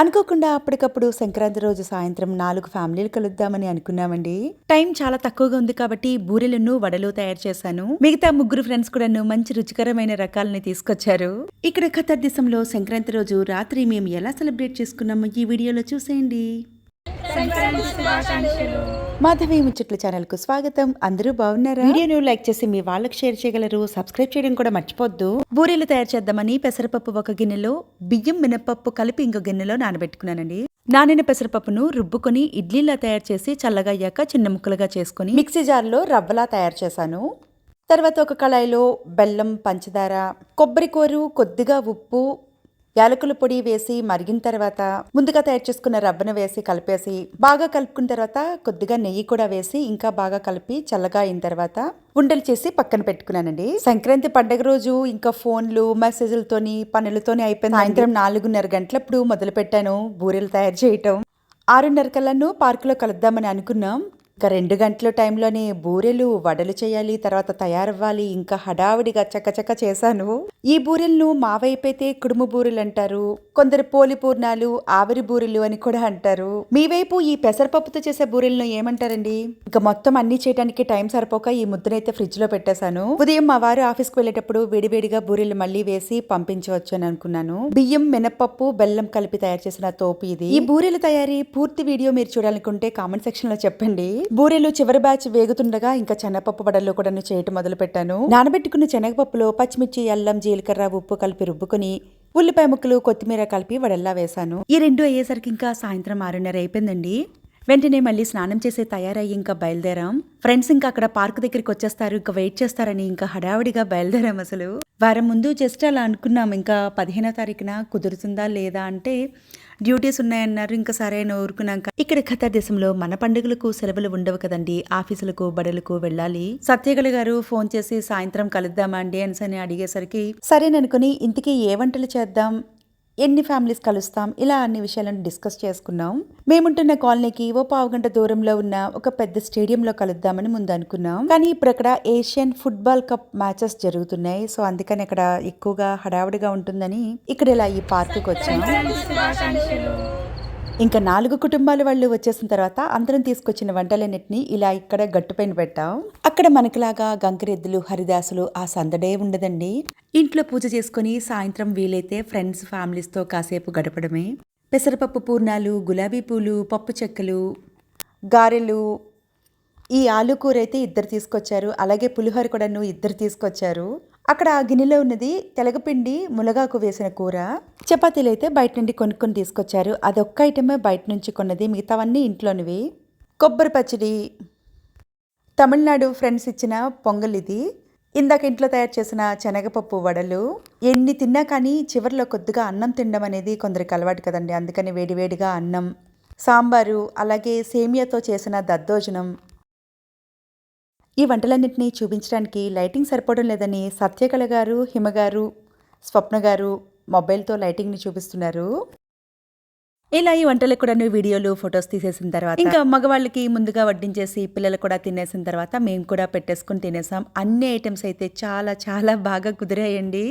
అనుకోకుండా అప్పటికప్పుడు సంక్రాంతి రోజు సాయంత్రం నాలుగు ఫ్యామిలీలు కలుద్దామని అనుకున్నామండి. టైం చాలా తక్కువగా ఉంది కాబట్టి బూరెలను వడలు తయారు చేశాను. మిగతా ముగ్గురు ఫ్రెండ్స్ కూడాను మంచి రుచికరమైన రకాలని తీసుకొచ్చారు. ఇక్కడ ఖతర్ దేశంలో సంక్రాంతి రోజు రాత్రి మేము ఎలా సెలబ్రేట్ చేసుకున్నామో ఈ వీడియోలో చూసేయండి. మాధవి ముచ్చట్ల ఛానల్కు స్వాగతం. అందరూ బాగున్నారా? వీడియోను లైక్ చేసి మీ వాళ్ళకి షేర్ చేయగలరు. సబ్స్క్రైబ్ చేయడం కూడా మర్చిపోద్దు. బూరెలు తయారు చేద్దామని పెసరపప్పు ఒక గిన్నెలో బియ్యం మినపప్పు కలిపి ఇంకో గిన్నెలో నానబెట్టుకున్నానండి. నానిన పెసరపప్పును రుబ్బుకొని ఇడ్లీలా తయారు చేసి చల్లగా అయ్యాక చిన్న ముక్కలుగా చేసుకుని మిక్సీ జార్లో రవ్వలా తయారు చేశాను. తర్వాత ఒక కళాయిలో బెల్లం పంచదార కొబ్బరి కూరు కొద్దిగా ఉప్పు యాలకుల పొడి వేసి మరిగిన తర్వాత ముందుగా తయారు చేసుకున్న రవ్వను వేసి కలిపేసి బాగా కలుపుకున్న తర్వాత కొద్దిగా నెయ్యి కూడా వేసి ఇంకా బాగా కలిపి చల్లగా అయిన తర్వాత ఉండలు చేసి పక్కన పెట్టుకున్నానండి. సంక్రాంతి పండగ రోజు ఇంకా ఫోన్లు మెసేజ్లతోని పనులతోని అయిపోయింది. సాయంత్రం నాలుగున్నర గంటలప్పుడు మొదలు పెట్టాను బూరెలు తయారు చేయటం. ఆరున్నర కల్లాను పార్కులో కలుద్దామని అనుకున్నాం. ఇంకా రెండు గంటల టైంలోనే బూరెలు వడలు చేయాలి తర్వాత తయారవ్వాలి ఇంకా హడావిడిగా చక్కచక్క చేశాను. ఈ బూరెలను మా వైపు అయితే కుడుము బూరెలు అంటారు కొందరు పోలి పూర్ణాలు ఆవిరి బూరెలు అని కూడా అంటారు. మీ వైపు ఈ పెసరపప్పుతో చేసే బూరెలను ఏమంటారండి? ఇంకా మొత్తం అన్ని చేయడానికి టైం సరిపోక ఈ ముద్దనైతే ఫ్రిడ్జ్లో పెట్టేశాను. ఉదయం మా వారు ఆఫీస్కి వెళ్ళేటప్పుడు వేడివేడిగా బూరెలు మళ్ళీ వేసి పంపించవచ్చు అని అనుకున్నాను. బియ్యం మినపప్పు బెల్లం కలిపి తయారు చేసిన తోపు ఇది. ఈ బూరెల తయారీ పూర్తి వీడియో మీరు చూడాలనుకుంటే కామెంట్ సెక్షన్లో చెప్పండి. బూరెలు చివరి బ్యాచ్ వేగుతుండగా ఇంకా శనగపప్పు వడలు కూడా చేయటం మొదలు పెట్టాను నానబెట్టుకున్న శనగపప్పులో పచ్చిమిర్చి అల్లం జీలకర్ర ఉప్పు కలిపి రుబ్బుకొని ఉల్లిపాయ ముక్కలు కొత్తిమీర కలిపి వడల్లా వేశాను. ఈ రెండు అయ్యేసరికి ఇంకా సాయంత్రం ఆరున్నర అయిపోయిందండి. వెంటనే మళ్ళీ స్నానం చేసే తయారయ్యి ఇంకా బయలుదేరాం. ఫ్రెండ్స్ ఇంకా అక్కడ పార్క్ దగ్గరికి వచ్చేస్తారు. ఇంకా వెయిట్ చేస్తారని ఇంకా హడావిడిగా బయలుదేరాం అసలు. వారం ముందు జస్ట్ అలా అనుకున్నాం. ఇంకా పదిహేనో తారీఖున కుదురుతుందా లేదా అంటే డ్యూటీస్ ఉన్నాయన్నారు. ఇంకా సరైన ఊరుకున్నాక ఇక్కడ ఖతర్ దేశంలో మన పండుగలకు సెలవులు ఉండవు కదండి. ఆఫీసులకు బడులకు వెళ్ళాలి. సత్యగల గారు ఫోన్ చేసి సాయంత్రం కలుద్దామా అండి అని అడిగేసరికి సరేననుకుని ఇంటికి ఏ వంటలు చేద్దాం? ఎన్ని ఫ్యామిలీస్ కలుస్తాం? ఇలా అన్ని విషయాలను డిస్కస్ చేసుకున్నాం. మేముంటున్న కాలనీకి ఓ పావు గంట దూరంలో ఉన్న ఒక పెద్ద స్టేడియంలో కలుద్దామని ముందు అనుకున్నాం. కానీ ఇప్పుడు అక్కడ ఏషియన్ ఫుట్బాల్ కప్ మ్యాచెస్ జరుగుతున్నాయి. సో అందుకని అక్కడ ఎక్కువగా హడావుడిగా ఉంటుందని ఇక్కడ ఇలా ఈ పార్కుకి వచ్చాం ఇంకా నాలుగు కుటుంబాల వాళ్ళు వచ్చేసిన తర్వాత అందరం తీసుకొచ్చిన వంటలన్నిటిని ఇలా ఇక్కడ గట్టుపైన పెట్టాం. అక్కడ మనకులాగా గంకరెద్దులు హరిదాసులు ఆ సందడే ఉండదండి. ఇంట్లో పూజ చేసుకుని సాయంత్రం వీలైతే ఫ్రెండ్స్ ఫ్యామిలీస్తో కాసేపు గడపడమే. పెసరపప్పు పూర్ణాలు గులాబీ పూలు పప్పు చెక్కలు గారెలు ఈ ఆలు కూర అయితే ఇద్దరు తీసుకొచ్చారు. అలాగే పులిహోర కూడాను ఇద్దరు తీసుకొచ్చారు. అక్కడ ఆ గిన్నెలో ఉన్నది తెలగపిండి మునగాకు వేసిన కూర. చపాతీలు అయితే బయట నుండి కొనుక్కొని తీసుకొచ్చారు. అదొక్క ఐటమే బయట నుంచి కొన్నది. మిగతావన్నీ ఇంట్లోనివి. కొబ్బరి పచ్చడి. తమిళనాడు ఫ్రెండ్స్ ఇచ్చిన పొంగల్ ఇది. ఇందాక ఇంట్లో తయారు చేసిన శనగపప్పు వడలు. ఎన్ని తిన్నా కానీ చివరిలో కొద్దిగా అన్నం తినడం అనేది కొందరికి అలవాటు కదండి. అందుకని వేడివేడిగా అన్నం సాంబారు అలాగే సేమియాతో చేసిన దద్దోజనం ఈ వంటలన్నింటినీ చూపించడానికి లైటింగ్ సరిపోవడం లేదని సత్యకళ గారు హిమ గారు స్వప్న గారు మొబైల్తో లైటింగ్ని చూపిస్తున్నారు. ఇలా ఈ వంటలకు కూడా వీడియోలు ఫొటోస్ తీసేసిన తర్వాత ఇంకా మగవాళ్ళకి ముందుగా వడ్డించేసి పిల్లలు కూడా తినేసిన తర్వాత మేము కూడా పెట్టేసుకుని తినేసాం. అన్ని ఐటమ్స్ అయితే చాలా చాలా బాగా కుదిరాయండి.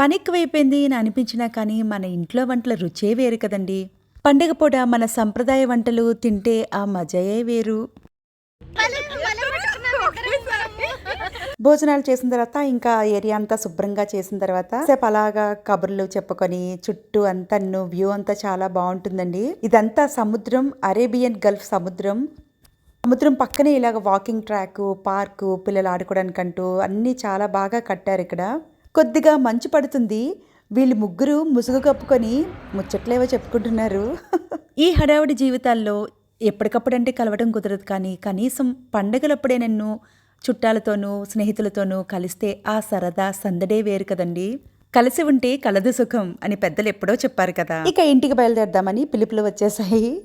పని ఎక్కువైపోయింది అని అనిపించినా కానీ మన ఇంట్లో వంటల రుచే వేరు కదండి. పండగ పూట మన సంప్రదాయ వంటలు తింటే ఆ మజయే వేరు. భోజనాలు చేసిన తర్వాత ఇంకా ఏరియా అంతా శుభ్రంగా చేసిన తర్వాత సేపు అలాగా కబుర్లు చెప్పుకొని చుట్టూ అంతా వ్యూ అంతా చాలా బాగుంటుందండి. ఇదంతా సముద్రం అరేబియన్ గల్ఫ్ సముద్రం. సముద్రం పక్కనే ఇలాగ వాకింగ్ ట్రాక్ పార్కు పిల్లలు ఆడుకోవడానికంటూ అన్నీ చాలా బాగా కట్టారు ఇక్కడ. కొద్దిగా మంచు పడుతుంది. వీళ్ళు ముగ్గురు ముసుగు కప్పుకొని ముచ్చట్లేవో చెప్పుకుంటున్నారు. ఈ హడావుడి జీవితాల్లో ఎప్పటికప్పుడంటే కలవడం కుదరదు కానీ కనీసం పండగలప్పుడే నన్ను చుట్టాలతోనూ స్నేహితులతోనూ కలిస్తే ఆ సరదా సందడే వేరు కదండి. కలిసి ఉంటే కలదు సుఖం అని పెద్దలు ఎప్పుడో చెప్పారు కదా. ఇక ఇంటికి బయలుదేరదామని పిలుపులు వచ్చేసాయి.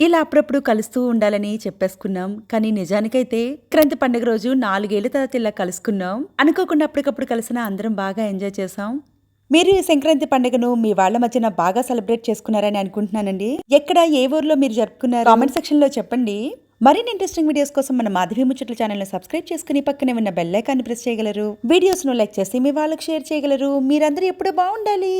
ఇలా అప్పుడప్పుడు కలుస్తూ ఉండాలని చెప్పేసుకున్నాం. కానీ నిజానికైతే క్రాంతి పండుగ రోజు నాలుగేళ్ళ తర్వాత ఇలా కలుసుకున్నాం. అనుకోకుండా అప్పటికప్పుడు కలిసిన అందరం బాగా ఎంజాయ్ చేసాం మీరు ఈ సంక్రాంతి పండుగను మీ వాళ్ళ మధ్యన బాగా సెలబ్రేట్ చేసుకున్నారని అనుకుంటున్నానండి. ఎక్కడ ఏ ఊర్లో మీరు జరుపుకున్నారు? కామెంట్ సెక్షన్లో చెప్పండి. మరిన్ని ఇంట్రెస్టింగ్ వీడియోస్ కోసం మన మాధవి ముచ్చట్ల ఛానల్ని సబ్స్క్రైబ్ చేసుకుని పక్కనే ఉన్న బెల్లైకాన్ని ప్రెస్ చేయగలరు. వీడియోస్ను లైక్ చేసి మీ వాళ్ళకి షేర్ చేయగలరు. మీరందరూ ఎప్పుడూ బాగుండాలి.